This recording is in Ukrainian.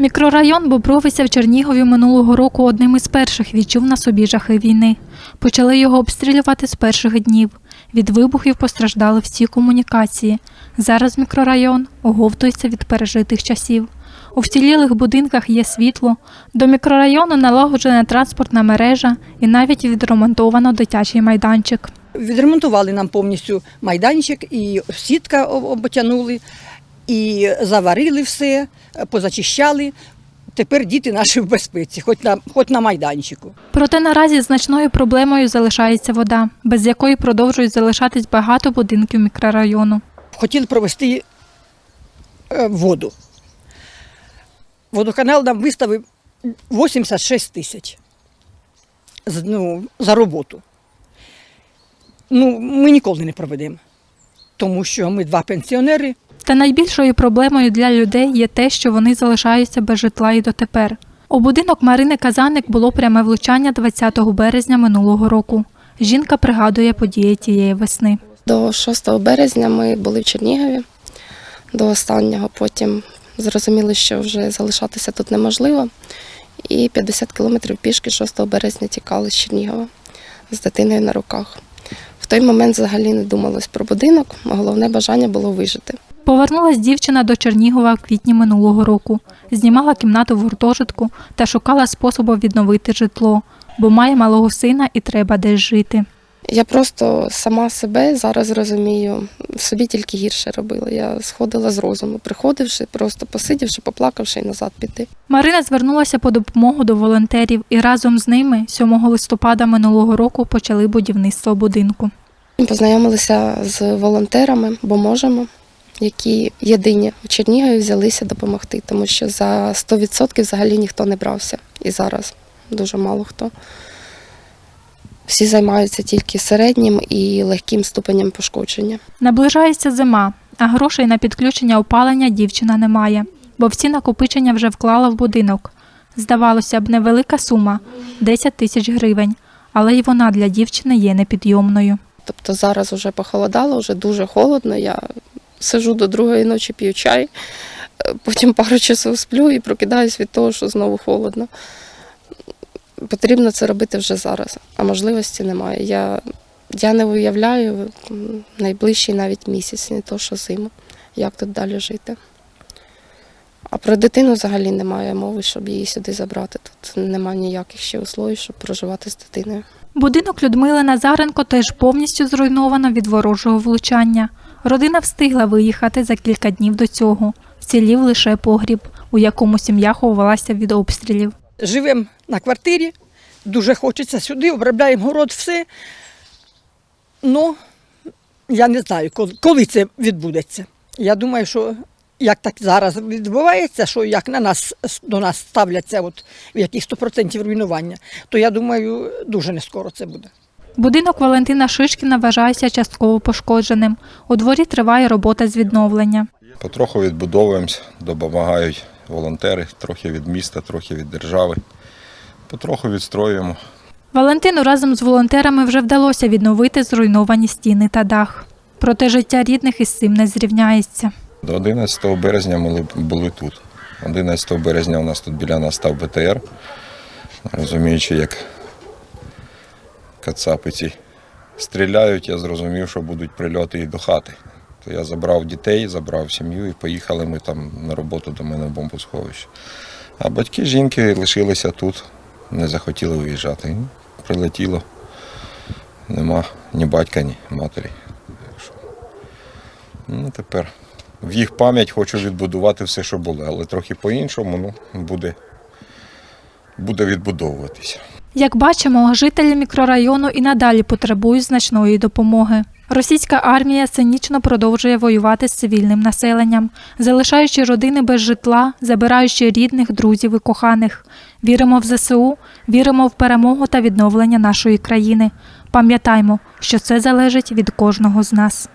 Мікрорайон Бобровиця в Чернігові минулого року одним із перших відчув на собі жахи війни. Почали його обстрілювати з перших днів. Від вибухів постраждали всі комунікації. Зараз мікрорайон оговтується від пережитих часів. У вцілілих будинках є світло, до мікрорайону налагоджена транспортна мережа і навіть відремонтовано дитячий майданчик. Відремонтували нам повністю майданчик, і сітка об- оботянули, і заварили все, позачищали. Тепер діти наші в безпеці, хоч на, хоч на майданчику. Проте наразі значною проблемою залишається вода, без якої продовжують залишатись багато будинків мікрорайону. Хотіли провести е, воду. Водоканал нам виставив 86 тисяч ну, за роботу. Ну, ми ніколи не проведемо, тому що ми два пенсіонери. Та найбільшою проблемою для людей є те, що вони залишаються без житла і дотепер. У будинок Марини Казаник було пряме влучання 20 березня минулого року. Жінка пригадує події тієї весни. До 6 березня ми були в Чернігові до останнього. Потім зрозуміли, що вже залишатися тут неможливо. І 50 кілометрів пішки 6 березня тікали з Чернігова з дитиною на руках. В той момент взагалі не думалось про будинок. Головне бажання було вижити. Повернулась дівчина до Чернігова в квітні минулого року, знімала кімнату в гуртожитку та шукала способу відновити житло, бо має малого сина і треба десь жити. Я просто сама себе зараз розумію, собі тільки гірше робила. Я сходила з розуму, приходивши, просто посидівши, поплакавши і назад піти. Марина звернулася по допомогу до волонтерів і разом з ними 7 листопада минулого року почали будівництво будинку. Познайомилися з волонтерами, бо можемо, які єдині у Чернігові взялися допомогти, тому що за 100% взагалі ніхто не брався. І зараз дуже мало хто. Всі займаються тільки середнім і легким ступенем пошкодження. Наближається зима, а грошей на підключення опалення дівчина не має, бо всі накопичення вже вклала в будинок. Здавалося б, невелика сума 10 тисяч гривень, але й вона для дівчини є непідйомною. Тобто зараз вже похолодало, вже дуже холодно. Я сижу до другої ночі, п'ю чай, е, потім пару часов сплю і прокидаюсь від того, що знову холодно. Потрібно це робити вже зараз, а можливості немає. Я, я не уявляю найближчий навіть місяць, не то що зиму, як тут далі жити. А про дитину взагалі немає мови, щоб її сюди забрати. Тут немає ніяких ще условій, щоб проживати з дитиною. Будинок Людмили Назаренко теж повністю зруйновано від ворожого влучання. Родина встигла виїхати за кілька днів до цього. Вцілів лише погріб, у якому сім'я ховалася від обстрілів. Живемо на квартирі, дуже хочеться сюди, обробляємо город, все. Ну, я не знаю, коли, це відбудеться. Я думаю, що як так зараз відбувається, що як на нас до нас ставляться от, в яких 100% руйнування, то я думаю, дуже не скоро це буде. Будинок Валентина Шишкіна вважається частково пошкодженим. У дворі триває робота з відновлення. Потроху відбудовуємося, допомагають волонтери, трохи від міста, трохи від держави. Потроху відстроюємо. Валентину разом з волонтерами вже вдалося відновити зруйновані стіни та дах. Проте життя рідних із цим не зрівняється. До 11 березня ми були тут. 11 березня у нас тут біля нас став БТР. Розуміючи, як кацапи стріляють, я зрозумів, що будуть прильоти і до хати. То я забрав дітей, забрав сім'ю і поїхали ми там на роботу до мене в бомбосховище. А батьки жінки лишилися тут, не захотіли виїжджати. Прилетіло. Нема ні батька, ні матері. Ну, тепер в їх пам'ять хочу відбудувати все, що було, але трохи по-іншому ну, буде, буде відбудовуватися. Як бачимо, жителі мікрорайону і надалі потребують значної допомоги. Російська армія цинічно продовжує воювати з цивільним населенням, залишаючи родини без житла, забираючи рідних, друзів і коханих. Віримо в ЗСУ, віримо в перемогу та відновлення нашої країни. Пам'ятаймо, що це залежить від кожного з нас.